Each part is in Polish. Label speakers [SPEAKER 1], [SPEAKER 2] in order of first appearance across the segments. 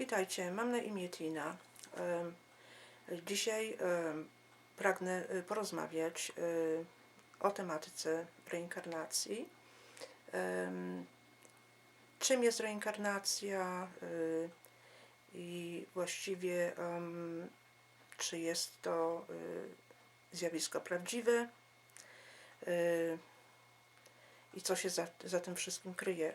[SPEAKER 1] Witajcie, mam na imię Tina. Dzisiaj pragnę y, porozmawiać y, o tematyce reinkarnacji. Czym jest reinkarnacja y, i właściwie czy jest to zjawisko prawdziwe i co się za, za tym wszystkim kryje.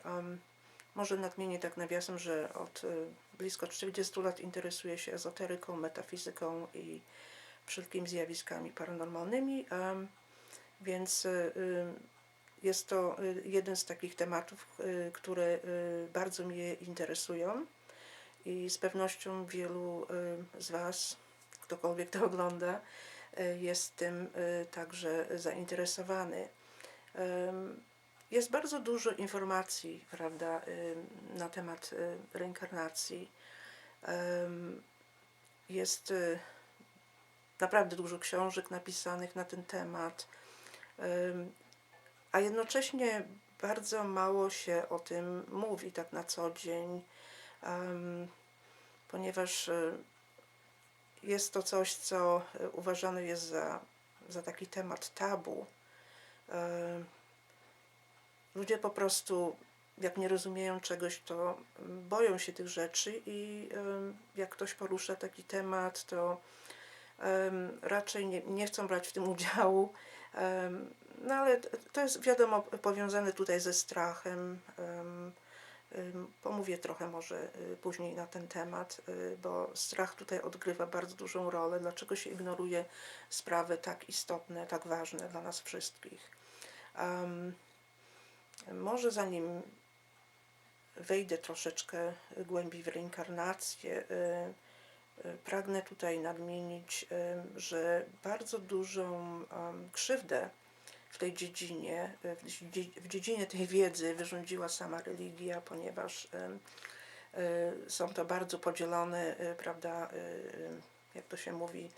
[SPEAKER 1] Może nadmienię tak nawiasem, że od y, blisko 40 lat interesuję się ezoteryką, metafizyką i wszelkimi zjawiskami paranormalnymi, więc y, y, jest to jeden z takich tematów, które bardzo mnie interesują i z pewnością wielu z Was, ktokolwiek to ogląda, jest tym także zainteresowany. Jest bardzo dużo informacji, prawda, ym, na temat y, reinkarnacji. Jest y, naprawdę dużo książek napisanych na ten temat, a jednocześnie bardzo mało się o tym mówi tak na co dzień, ponieważ y, jest to coś, co y, uważane jest za, za taki temat tabu. Ludzie po prostu, jak nie rozumieją czegoś, to mm, boją się tych rzeczy i jak ktoś porusza taki temat, to raczej nie, nie chcą brać w tym udziału. No ale to jest wiadomo powiązane tutaj ze strachem. em, em, Pomówię trochę może y, później na ten temat, y, bo strach tutaj odgrywa bardzo dużą rolę. Dlaczego się ignoruje sprawy tak istotne, tak ważne dla nas wszystkich? Może zanim wejdę troszeczkę głębiej w reinkarnację, y, y, pragnę tutaj nadmienić, y, że bardzo dużą em, krzywdę w tej dziedzinie, w dzie- w dziedzinie tej wiedzy wyrządziła sama religia, ponieważ są to bardzo podzielone, prawda, jak to się mówi,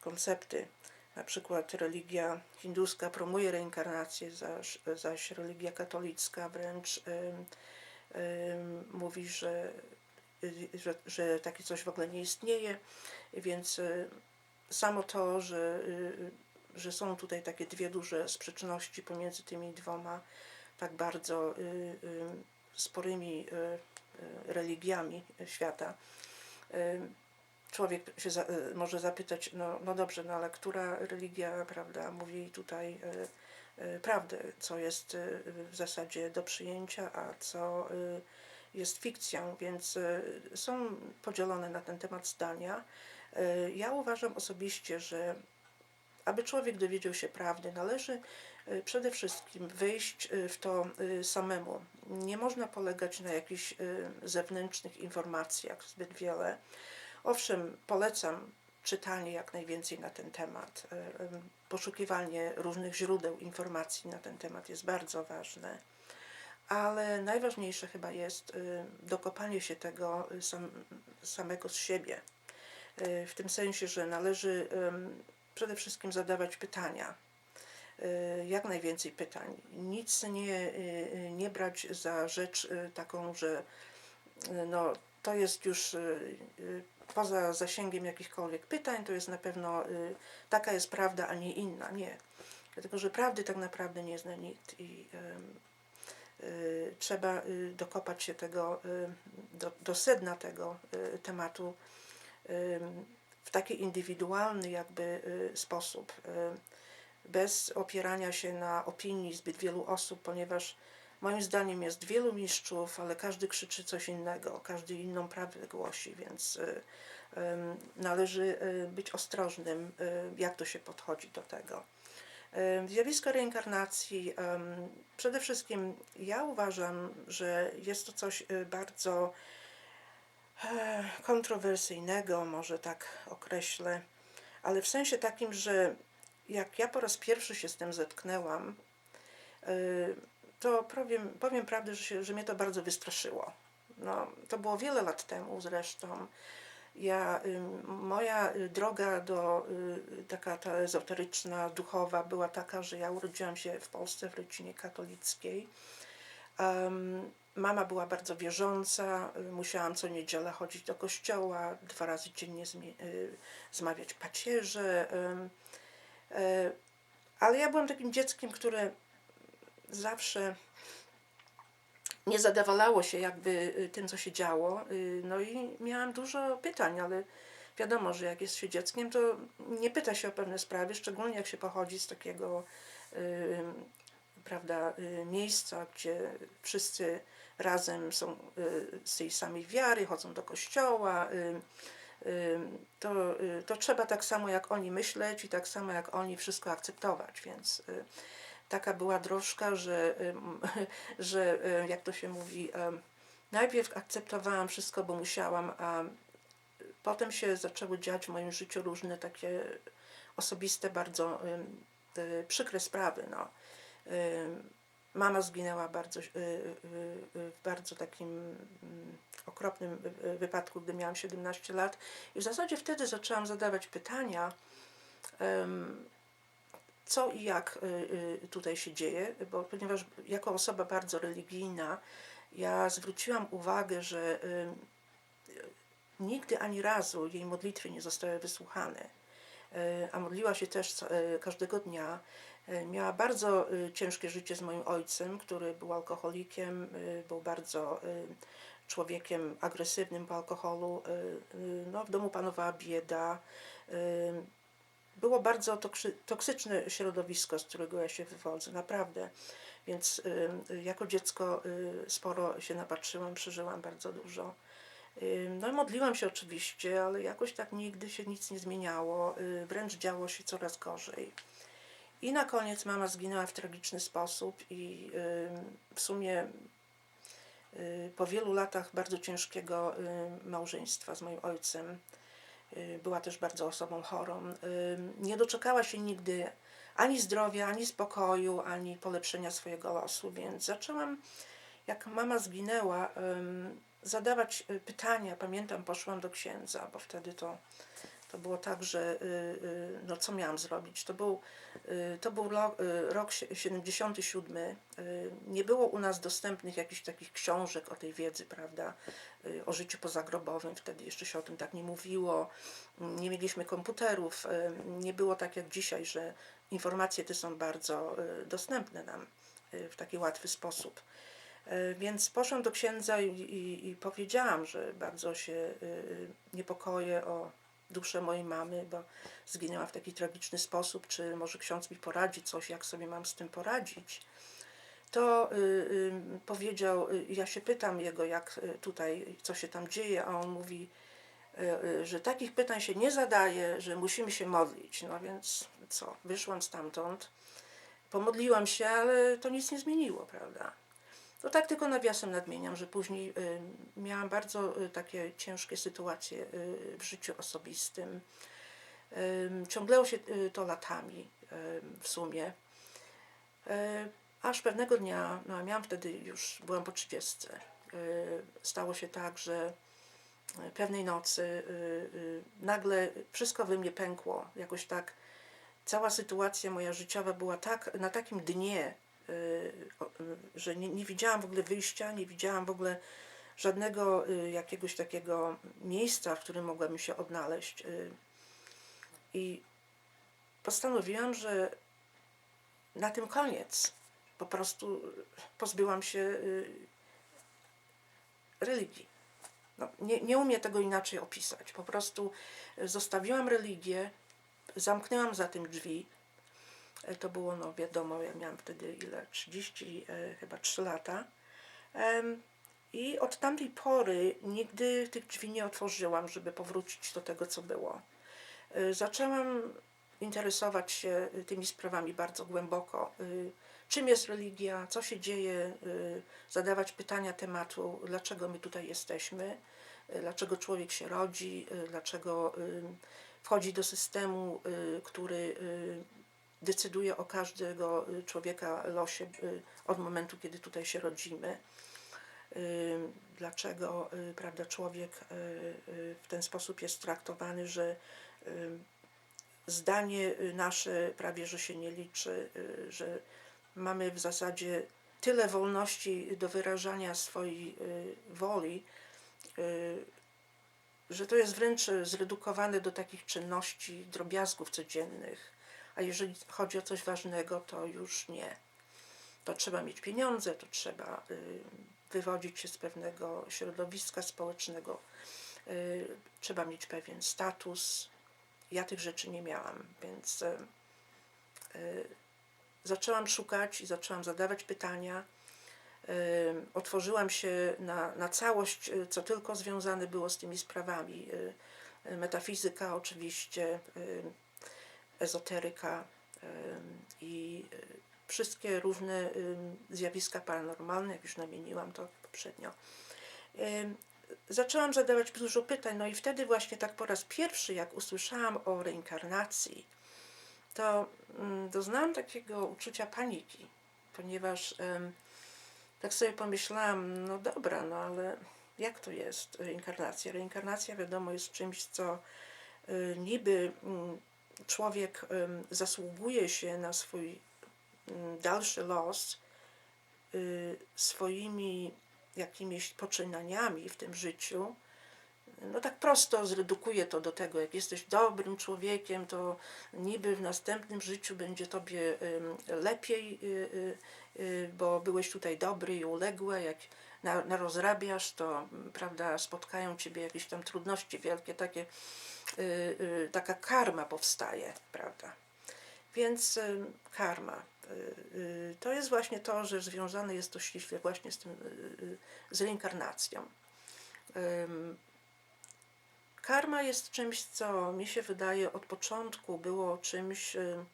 [SPEAKER 1] koncepty. Na przykład religia hinduska promuje reinkarnację, zaś, zaś religia katolicka wręcz ym, ym, mówi, że, y, że, że takie coś w ogóle nie istnieje, więc y, samo to, że, y, że są tutaj takie dwie duże sprzeczności pomiędzy tymi dwoma tak bardzo y, y, sporymi y, y, religiami świata, y, człowiek się za, y, może zapytać, no, no dobrze, no ale która religia, prawda, mówi tutaj y, y, prawdę, co jest w zasadzie do przyjęcia, a co jest fikcją, więc są podzielone na ten temat zdania. Ja uważam osobiście, że aby człowiek dowiedział się prawdy, należy przede wszystkim wejść w to samemu. Nie można polegać na jakichś zewnętrznych informacjach zbyt wiele. Owszem, polecam czytanie jak najwięcej na ten temat. y, Poszukiwanie różnych źródeł informacji na ten temat jest bardzo ważne, ale najważniejsze chyba jest y, dokopanie się tego y, sam, samego z siebie. Y, W tym sensie, że należy przede wszystkim zadawać pytania. Jak najwięcej pytań. Nic nie, nie brać za rzecz taką, że no, to jest już poza zasięgiem jakichkolwiek pytań, to jest na pewno y, taka jest prawda, a nie inna. Nie. Dlatego, że prawdy tak naprawdę nie zna nikt i ym, y, trzeba y, dokopać się tego, y, do, do sedna tego y, tematu ym, w taki indywidualny jakby y, sposób, y, bez opierania się na opinii zbyt wielu osób, ponieważ moim zdaniem jest wielu mistrzów, ale każdy krzyczy coś innego, każdy inną prawdę głosi, więc y, należy y, być ostrożnym, y, jak to się podchodzi do tego. Zjawisko reinkarnacji, przede wszystkim ja uważam, że jest to coś bardzo e, kontrowersyjnego, może tak określę, ale w sensie takim, że jak ja po raz pierwszy się z tym zetknęłam, to powiem, powiem prawdę, że, się, że mnie to bardzo wystraszyło. No, to było wiele lat temu zresztą. Ja, moja y, droga do y, taka ta ezoteryczna, duchowa była taka, że ja urodziłam się w Polsce w rodzinie katolickiej. Em, Mama była bardzo wierząca, y, musiałam co niedzielę chodzić do kościoła, dwa razy dziennie zmawiać pacierze. y, Ale ja byłam takim dzieckiem, które zawsze nie zadowalało się jakby y, tym, co się działo. y, No i miałam dużo pytań, ale wiadomo, że jak jest się dzieckiem, to nie pyta się o pewne sprawy, szczególnie jak się pochodzi z takiego y, prawda, miejsca, gdzie wszyscy razem są z tej samej wiary, chodzą do kościoła. To, to trzeba tak samo jak oni myśleć i tak samo jak oni wszystko akceptować, więc taka była drożka, że, że y, jak to się mówi, najpierw akceptowałam wszystko, bo musiałam, a potem się zaczęły dziać w moim życiu różne takie osobiste, bardzo przykre sprawy. No. Mama zginęła bardzo, y, y, w bardzo takim mm, okropnym wy- wypadku, gdy miałam 17 lat. I w zasadzie wtedy zaczęłam zadawać pytania, co i jak y, y, tutaj się dzieje, bo ponieważ jako osoba bardzo religijna, ja zwróciłam uwagę, że y, nigdy ani razu jej modlitwy nie zostały wysłuchane, a modliła się też każdego dnia. Miała bardzo ciężkie życie z moim ojcem, który był alkoholikiem, był bardzo człowiekiem agresywnym po alkoholu. No, w domu panowała bieda. Było bardzo toksy- toksyczne środowisko, z którego ja się wywodzę, naprawdę. Więc y, jako dziecko y, sporo się napatrzyłam, przeżyłam bardzo dużo. Y, No i modliłam się oczywiście, ale jakoś tak nigdy się nic nie zmieniało, wręcz działo się coraz gorzej. I na koniec mama zginęła w tragiczny sposób i w sumie po wielu latach bardzo ciężkiego małżeństwa z moim ojcem, była też bardzo osobą chorą, y, nie doczekała się nigdy ani zdrowia, ani spokoju, ani polepszenia swojego losu, więc zaczęłam, jak mama zginęła, zadawać y, pytania. Pamiętam, poszłam do księdza, bo wtedy to, to było tak, że y, y, no co miałam zrobić? To był, y, to był rok sie- 77. y, Nie było u nas dostępnych jakichś takich książek o tej wiedzy, prawda, o życiu pozagrobowym. Wtedy jeszcze się o tym tak nie mówiło. Nie mieliśmy komputerów. Nie było tak jak dzisiaj, że informacje te są bardzo dostępne nam w taki łatwy sposób. Więc poszłam do księdza i, i, i powiedziałam, że bardzo się niepokoję o duszę mojej mamy, bo zginęła w taki tragiczny sposób. Czy może ksiądz mi poradzi coś, jak sobie mam z tym poradzić? To y, y, powiedział, y, ja się pytam jego, jak y, tutaj, co się tam dzieje, a on mówi, y, y, że takich pytań się nie zadaje, że musimy się modlić. No więc co, wyszłam stamtąd, pomodliłam się, ale to nic nie zmieniło, prawda? To tak tylko nawiasem nadmieniam, że później y, miałam bardzo y, takie ciężkie sytuacje y, w życiu osobistym. Ym, Ciągnęło się to latami w sumie. Aż pewnego dnia, no miałam wtedy już, byłam po 30, y, stało się tak, że pewnej nocy nagle wszystko we mnie pękło. Jakoś tak cała sytuacja moja życiowa była tak na takim dnie, że nie, nie widziałam w ogóle wyjścia, nie widziałam w ogóle żadnego y, jakiegoś takiego miejsca, w którym mogłabym się odnaleźć. y. I postanowiłam, że na tym koniec. Po prostu pozbyłam się y, religii. No, nie, nie umiem tego inaczej opisać. Po prostu y, zostawiłam religię, zamknęłam za tym drzwi. E, To było, no wiadomo, ja miałam wtedy ile? 30, e, chyba 3 lata. I od tamtej pory nigdy tych drzwi nie otworzyłam, żeby powrócić do tego, co było. Y, Zaczęłam interesować się tymi sprawami bardzo głęboko. Czym jest religia, co się dzieje, zadawać pytania tematu, dlaczego my tutaj jesteśmy, dlaczego człowiek się rodzi, dlaczego wchodzi do systemu, który decyduje o każdego y, człowieka losie y, od momentu, kiedy tutaj się rodzimy. Y, Dlaczego prawda, człowiek w ten sposób jest traktowany, że zdanie nasze prawie że się nie liczy, że mamy w zasadzie tyle wolności do wyrażania swojej woli, że to jest wręcz zredukowane do takich czynności, drobiazgów codziennych. A jeżeli chodzi o coś ważnego, to już nie. To trzeba mieć pieniądze, to trzeba y, wywodzić się z pewnego środowiska społecznego, y, trzeba mieć pewien status. Ja tych rzeczy nie miałam, więc y, zaczęłam szukać i zaczęłam zadawać pytania. Otworzyłam się na, na całość, co tylko związane było z tymi sprawami. Metafizyka, oczywiście, ezoteryka i y, wszystkie różne zjawiska paranormalne, jak już namieniłam to poprzednio. Zaczęłam zadawać dużo pytań, no i wtedy właśnie tak po raz pierwszy, jak usłyszałam o reinkarnacji, to mm, doznałam takiego uczucia paniki, ponieważ tak sobie pomyślałam, no dobra, no ale jak to jest reinkarnacja? Reinkarnacja wiadomo jest czymś, co y, niby mm, człowiek zasługuje się na swój dalszy los y, swoimi jakimiś poczynaniami w tym życiu, no tak prosto zredukuje to do tego, jak jesteś dobrym człowiekiem, to niby w następnym życiu będzie tobie lepiej, y, y, bo byłeś tutaj dobry i uległy, jak na, narozrabiasz, to prawda, spotkają ciebie jakieś tam trudności wielkie, takie, taka karma powstaje, prawda. Więc karma. y, y, To jest właśnie to, że związane jest to ściśle właśnie z tym, y, y, z reinkarnacją. Karma jest czymś, co mi się wydaje od początku było czymś y,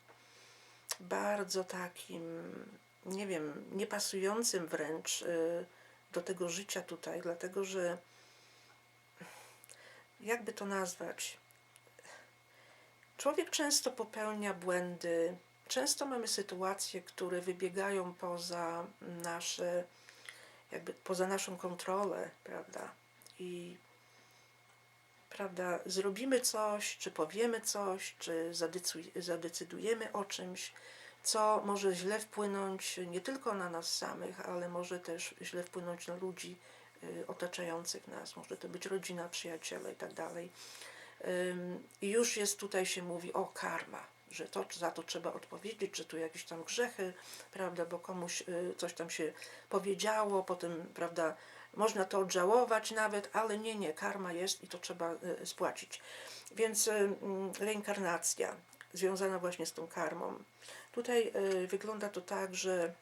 [SPEAKER 1] bardzo takim, nie wiem, niepasującym wręcz y, do tego życia tutaj, dlatego że jakby to nazwać? Człowiek często popełnia błędy, często mamy sytuacje, które wybiegają poza nasze, jakby poza naszą kontrolę, prawda? I prawda, zrobimy coś, czy powiemy coś, czy zadecyduj- zadecydujemy o czymś, co może źle wpłynąć nie tylko na nas samych, ale może też źle wpłynąć na ludzi otaczających nas. Może to być rodzina, przyjaciele i tak I już jest tutaj się mówi o karma, że to za to trzeba odpowiedzieć, że tu jakieś tam grzechy, prawda, bo komuś y, coś tam się powiedziało, potem, prawda, można to odżałować nawet, ale nie, nie, karma jest i to trzeba y, spłacić. Więc y, mm, reinkarnacja związana właśnie z tą karmą. Tutaj y, wygląda to tak, że